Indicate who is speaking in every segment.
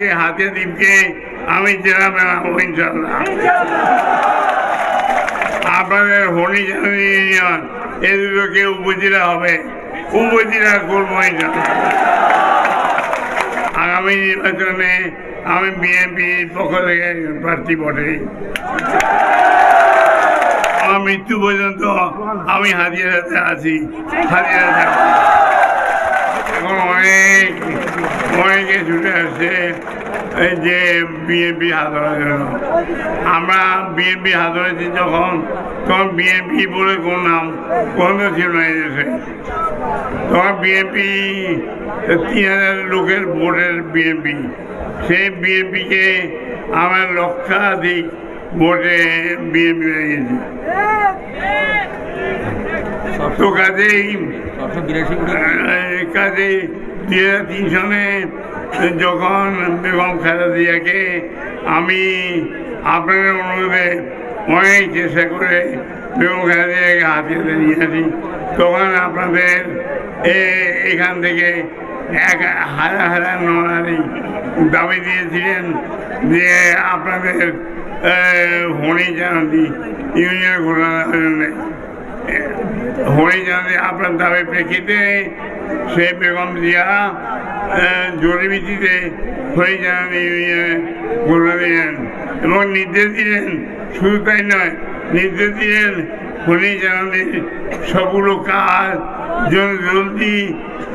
Speaker 1: হাতে দ্বীপকে আমি জেলা আপনাদের ইউনিয়ন, এ দুটোকে উপজেলা হবে, উপজেলা আগামী নির্বাচনে আমি বিএনপির পক্ষ থেকে প্রার্থী বটে আমার মৃত্যু পর্যন্ত আমি হাতিয়ারাতে আছি থাকব এখন অনেক, অনেকে ছুটে আসছে যে বিএনপি হাত ধরার জন্য। আমরা বিএনপি হাত ধরেছি যখন, তখন বিএনপি বলে কোন নাম, কোন ছিল না এদেশে তখন বিএনপি তিন হাজার লোকের ভোটের বিএনপি সেই বিএনপিকে আমার লক্ষাধিক ভোটে বিএনপি হয়ে গেছে। তো কাজেই কাজে দুই হাজার তিন সনে যখন বেগম খালেদা জিয়াকে আমি আপনাদের অনুরোধে অনেক চেষ্টা করে বেগম খালেদা জিয়াকে হাতিয়ে নিয়ে আসি তখন আপনাদের এখান থেকে এক হাজার হাজার নরারি দাবি দিয়েছিলেন যে আপনাদের জানাতি, ইউনিয়ন জন্য হয়ে যাবে আপনার দাবি প্রেক্ষিতে সে বেগম জিয়া জরিভিত্তিতে হয়ে যান ঘোষণা দিলেন এবং নির্দেশ দিলেন শুধু তাই নয় নির্দেশ দিলেন হলি জানালে সবগুলো কাজ যেন জলদি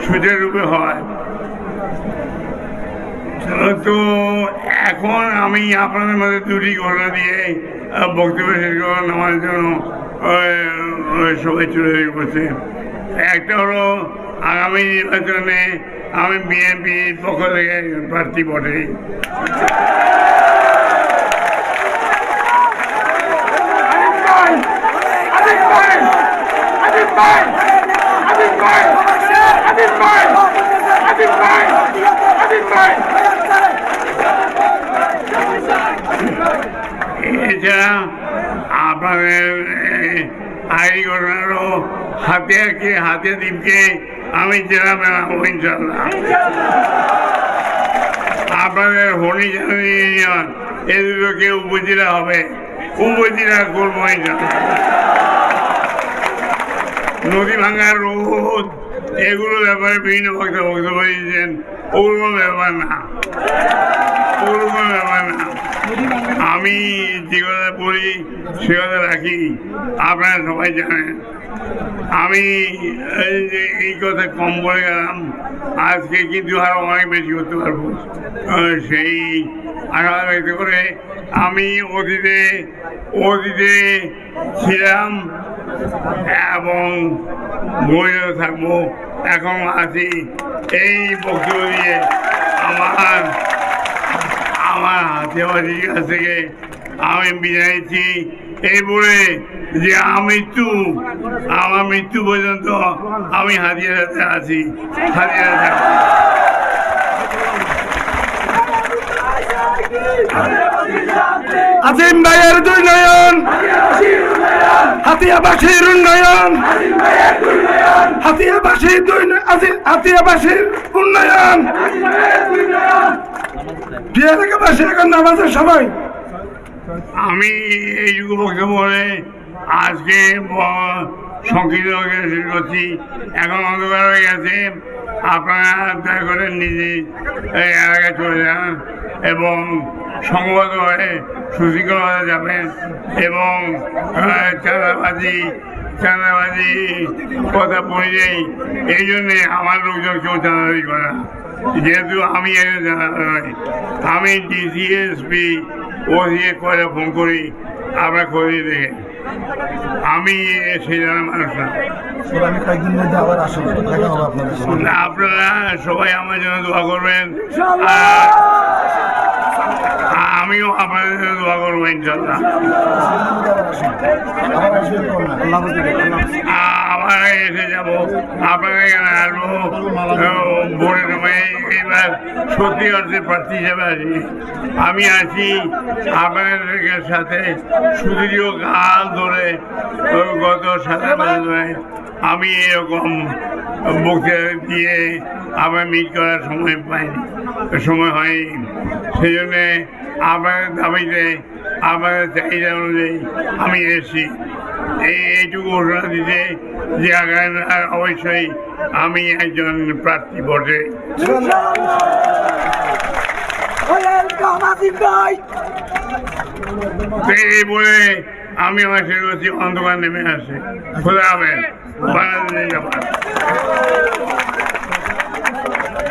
Speaker 1: সুচারুরূপে হয় তো এখন আমি আপনাদের মধ্যে দুটি ঘটনা দিয়ে বক্তব্য শেষ করে নেওয়ার জন্য সবাই চলে গেছে। একটা হলো আগামী নির্বাচনে আমি বিএনপির পক্ষ থেকে প্রার্থী বটে এছাড়া আপনাদের আইনি ঘটনারও হাতে কে হাতে দ্বীপকে আমি জেলা বানাবো ইনশাল্লাহ। আপনাদের হলি ইউনিয়ন এ দুটোকে উপজেলা হবে, উপজেলা করব, ইনশাল্লাহ। নদী ভাঙার রোদ এগুলো ব্যাপারে বিভিন্ন বক্তব্য বক্তব্য দিয়েছেন। ওগুলো ব্যাপার না। ওগুলো ব্যাপার না। আমি যে কথা বলি, সে কথা রাখি। আপনারা সবাই জানেন। আমি এই কথা কম বলে গেলাম, আজকে কিন্তু আরও অনেক বেশি করতে পারব। সেই আশা ব্যক্ত করে আমি অতীতে অতীতে ছিলাম এবং বইও থাকব। এখন আছি এই বক্তব্য দিয়ে আমার আমার হাতিয়াবাজির কাছ থেকে আমি বিদায়ছি। এই বলে যে মৃত্যু, আমার মৃত্যু পর্যন্ত আমি হাতিয়ারাতে আছি। হাতিয়ারা থাকব
Speaker 2: আজিম ভাইয়ের দুই নয়ন। হাতিয়াবাসীর উন্নয়ন। হাতিয়াবাসীর হাতিয়াবাসীর উন্নয়ন। প্রিয় এলাকাবাসী এখন নামাজের সময়।
Speaker 1: আমি এই বক্তব্য বলে আজকে শেষ করছি এখন অন্ধকার হয়ে গেছে আপনারা দয়া করে নিজে, এই এলাকায় চলে যান এবং সংবাদ হয়ে সুশৃঙ্খলভাবে যাবেন এবং চাঁদাবাজি চাঁদাবাজি কথা পড়েই এই জন্যে আমার লোকজন কেউ চাঁদাবাজি করে না। যেহেতু আমি একজন চাঁদাবাজ নই আমি ডিসিএসপি ও দিয়ে করে ফোন করি আপনার খোঁজে দেখে। আমি সেই জানার মানুষ না। আপনারা সবাই আমার জন্য দোয়া করবেন। আর আমিও আপনাদের জন্য দোয়া করব ইনশাল্লাহ আবার এসে যাব। আপনাদের এখানে আসব। ভোটের সময় এইবার সত্যি অর্থে প্রার্থী হিসেবে আসি আমি আছি আপনাদের সাথে সুদীর্ঘ কাল ধরে, গত সাত ধরে আমি এরকম বক্তৃতা দিয়ে আবার মিট করার সময় পাইনি সময় হয়নি সেই জন্যে আবার দাবিতে আবার চাহিদা অনুযায়ী আমি এসেছি। এই এইটুকু ঘোষণা দিতে যে আগামী অবশ্যই আমি একজন প্রার্থী বটে এই বলে আমি আমার সে অন্ধকার নেমে আসে। খোলা হবে বাংলাদেশ জিন্দাবাদ।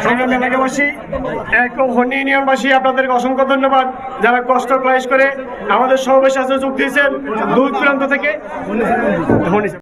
Speaker 3: সংগ্রামী এলাকাবাসী, এক হন্ডি ইউনিয়নবাসী, আপনাদেরকে অসংখ্য ধন্যবাদ। যারা কষ্ট করে আমাদের সমাবেশে আসতে যোগ দিয়েছেন, দূর দূরান্ত থেকে।